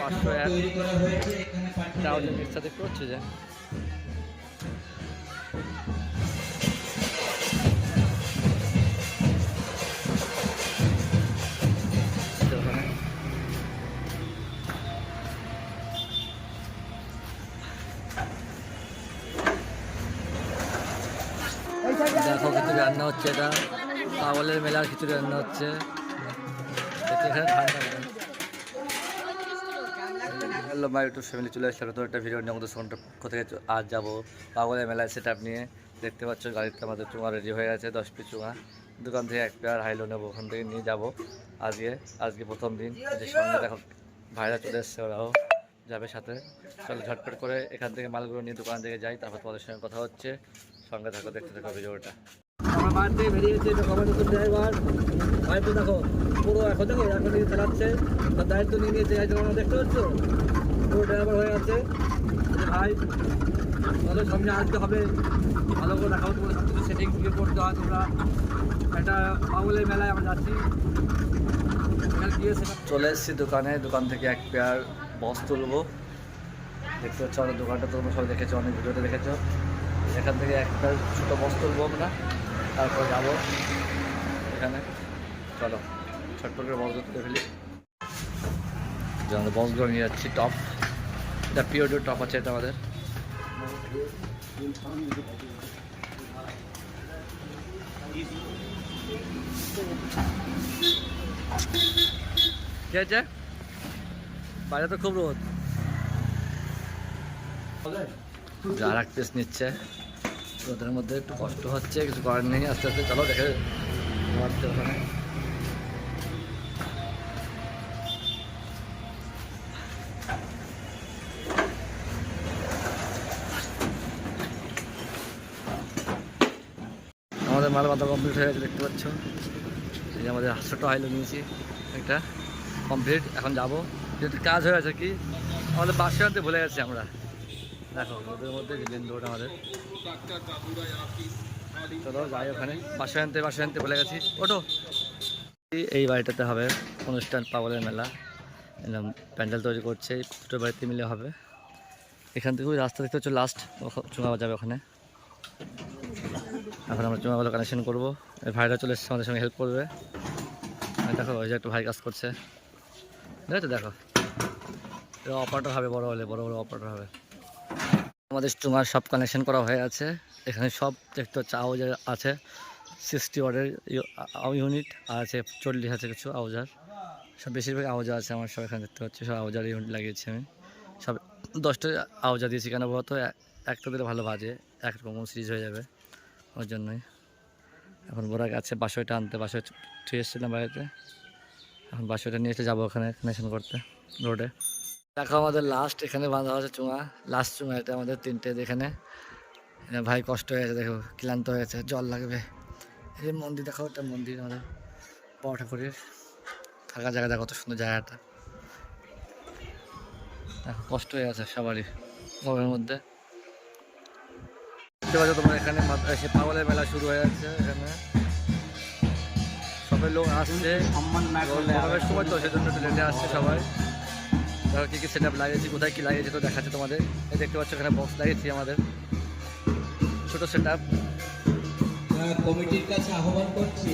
পাঁচশো এক। পাচ্ছি যে দেখো খিচুড়ি রান্না হচ্ছে এটা পাগলের মেলার খিচুড়ি রান্না হচ্ছে ঠান্ডা। হ্যালো মাই ইউটিউব ফ্যামিলি চলে আসলে। নতুন একটা ভিডিও নিয়ে আমাদের ফোনটা কোথায় চ- আজ যাব। পাগলের মেলায় সেট আপ নিয়ে দেখতে পাচ্ছ গাড়িতে আমাদের চুঙা রেডি হয়ে গেছে, দশ পিস চুঙা দোকান থেকে এক পেয়ার হাইলো নেব, ওখান থেকে নিয়ে যাব। আজকে আজকে প্রথম দিন। যে সঙ্গে দেখো, ভাইরা চলে এসছে, ওরাও যাবে সাথে। চলো ঝটপট করে এখান থেকে মালগুলো নিয়ে দোকান থেকে যাই, তারপর তোমাদের সঙ্গে কথা হচ্ছে। সঙ্গে থাকো, দেখতে থাকো ভিডিওটা। থেকে দেখো, পুরো এখন দেখো, এখন চালাচ্ছে। তার দায়িত্ব নিয়ে নিয়েছে দেখতে পাচ্ছ? পুরো ড্রাইভার হয়ে আছে। ভাই তাহলে সামনে আসতে হবে। ভালো করে দেখাবো তোমাদের সব কিছু সেটিং ক্লিয়ার করতে হয় তোমরা। একটা পাগলের মেলায় আমরা যাচ্ছি। চলে এসেছি দোকানে। দোকান থেকে এক পেয়ার বস তুলবো। দেখতে পাচ্ছ আমাদের দোকানটা, তোমরা সবাই দেখেছ, অনেক ভিডিওতে দেখেছ। এখান থেকে এক পেয়ার ছোটো বস তুলবো আমরা। তারপর যাব। এখানে। চলো ছটপট করে বসগুলো তুলে ফেলি। যে আমাদের বসগুলো নিয়ে যাচ্ছি টপ এটা পিওডিও টপ আছে, এটা আমাদের। কি আছে বাইরে তো খুব রোদ। যার এক নিচ্ছে। রোদের মধ্যে একটু কষ্ট হচ্ছে, কিছু করার নেই। আস্তে আস্তে চলো, দেখে ওখানে আমাদের মাল মাথা কমপ্লিট হয়ে গেছে, দেখতে পাচ্ছ। এই আমাদের ছোটো হাইলো নিয়েছি, একটা কমপ্লিট এখন যাব। যেহেতু কাজ হয়ে আছে কি, আমাদের বাসে আনতে ভুলে গেছি আমরা। দেখো ওদের মধ্যে রিলেন রোড আমাদের। চলো, যাই ওখানে। বাসে আনতে বাসে আনতে ভুলে গেছি। ওটো এই বাড়িটাতে হবে অনুষ্ঠান, পাগলের মেলা। প্যান্ডেল তৈরি করছে দুটো বাড়িতে মিলে হবে। এখান থেকে রাস্তা দেখতে হচ্ছে লাস্ট চুঙা যাবে ওখানে। এখন আমরা চুমাগুলো কানেকশন করব। ভাইরা চলে এসছে, আমাদের সঙ্গে হেল্প করবে। দেখো ওই যে একটা ভাই কাজ করছে। ঠিক আছে দেখো। দেখো অপারেটর হবে, বড় হলে, বড় বড় অপারেটর হবে। আমাদের চুমার সব কানেকশন করা হয়ে আছে। এখানে সব দেখতে হচ্ছে, আউজার আছে। সিক্সটি ওয়ার্ডের ইউনিট আছে, চল্লিশ আছে কিছু আউজার। সব বেশিরভাগ আউজা আছে আমার, সব এখানে দেখতে পাচ্ছি। সব আউজার ইউনিট লাগিয়েছি আমি। সব দশটা আউজা দিয়েছি কেন বলতো? একটা দিলে ভালো বাজে একরকম সিরিজ হয়ে যাবে। ওর জন্যই। এখন বড় আছে, বাসইটা আনতে বাসয় ঠিক এসেছিলাম বাড়িতে? এখন বাসইটা নিয়ে এসে যাব ওখানে কানেকশন করতে রোডে দেখো আমাদের লাস্ট এখানে বাঁধা আছে চুঙা লাস্ট চুঙা এটা আমাদের তিনটে এখানে ভাই কষ্ট হয়ে গেছে, দেখো, ক্লান্ত হয়ে গেছে, জল লাগবে। এই যে মন্দির, দেখো একটা মন্দির আমাদের বড় ঠাকুরের থাকা জায়গা, দেখো কত সুন্দর জায়গাটা। দেখো কষ্ট হয়ে গেছে সবারই গরমের মধ্যে। দেখতে পাচ্ছ তোমার এখানে সে এসে পাগলের মেলা শুরু হয়ে যাচ্ছে এখানে। সবাই লোক আসছে। সবাই সময় তো সেজন্য একটু লেটে আসছে সবাই। দেখো কী কী সেট আপ লাগিয়েছি কোথায় কী লাগিয়েছি তো দেখাচ্ছে তোমাদের। এই দেখতে পাচ্ছ এখানে বক্স লাগিয়েছি আমাদের। ছোটো সেট আপ কমিটির কাছে আহ্বান করছি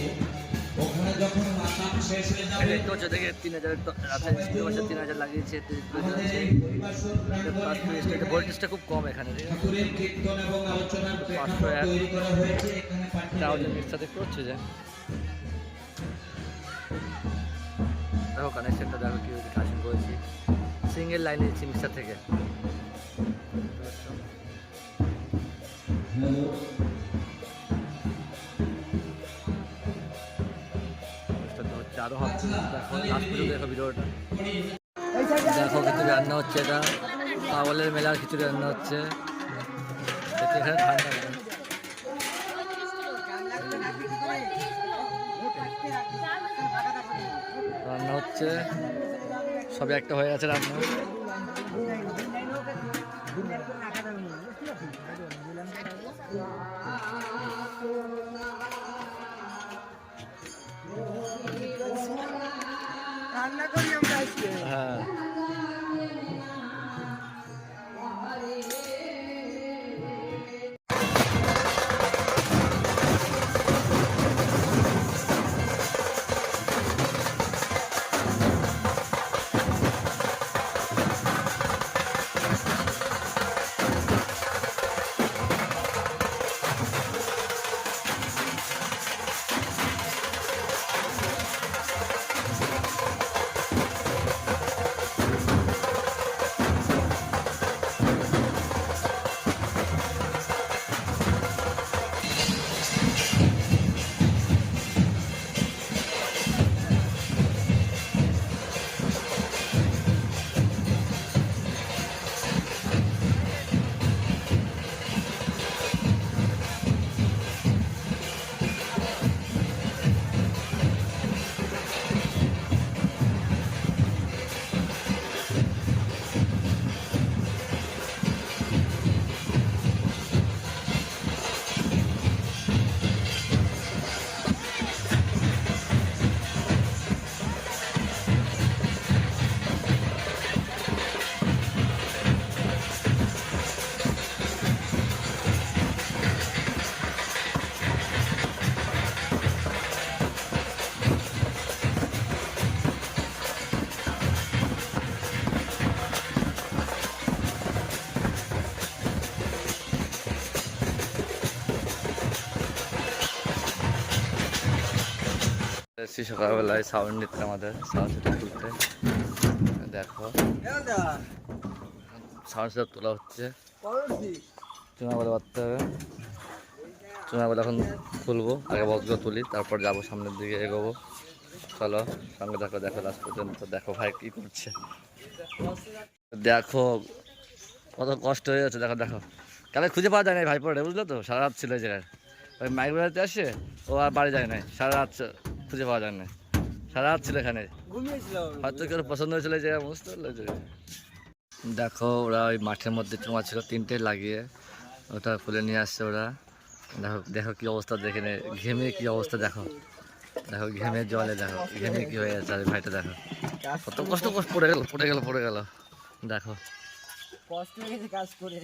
ওখানে যখন মাতাম শেষ হয়ে যাবে দেখে তিন হাজার পাচ্ছ তিন হাজার লাগিয়েছে ভোল্টেজটা খুব কম এখানে? ঠাকুরের কীর্তন এবং আলোচনার তৈরি করা হয়েছে এখানে দেখতে যে। দেখো কানেকশনটা দেখো কী কানেকশন করেছি। সিঙ্গেল লাইনে দিচ্ছি মিক্সার থেকে। হ্যালো। হবে। দেখো খিচুড়ি রান্না হচ্ছে এটা। পাগলের মেলার খিচুড়ি রান্না হচ্ছে। রান্না হচ্ছে। সবই একটা হয়ে গেছে রান্না। রান্না এসছি সকালবেলায় সাউন্ড নিতে আমাদের সাউন্ড সেটা তুলতে দেখো। সাউন্ড সেটা তোলা হচ্ছে। চুনা বলে বাঁধতে হবে। চুনা বলে এখন খুলবো। আগে বসগুলো তুলি, তারপর যাব সামনের দিকে এগোবো। চলো, সঙ্গে দেখো দেখো লাস্ট পর্যন্ত। দেখো ভাই কি করছে। দেখো, কত কষ্ট হয়ে যাচ্ছে। দেখো দেখো। কালে খুঁজে পাওয়া যায় না ভাই পরে বুঝলো তো? সারা রাত ছিল এই জায়গায়। ওই মাইক বেড়াতে আসে, ও আর বাড়ি যায় নাই। সারা রাত খুঁজে পাওয়া যায় না। সারা ছিল এখানে। হয়তো কেউ পছন্দ হয়েছিল জায়গায় বুঝতে পারল যে। দেখো ওরা ওই মাঠের মধ্যে চুমা ছিল তিনটে লাগিয়ে। ওটা খুলে নিয়ে আসছে ওরা। দেখো দেখো কি অবস্থা দেখে নে। ঘেমে কি অবস্থা দেখো। দেখো ঘেমে জলে দেখো। ঘেমে কি হয়ে যাচ্ছে আর ভাইটা দেখো। কত কষ্ট কষ্ট পড়ে গেল পড়ে গেল পড়ে গেল। দেখো। কষ্ট হয়ে গেছে কাজ করে।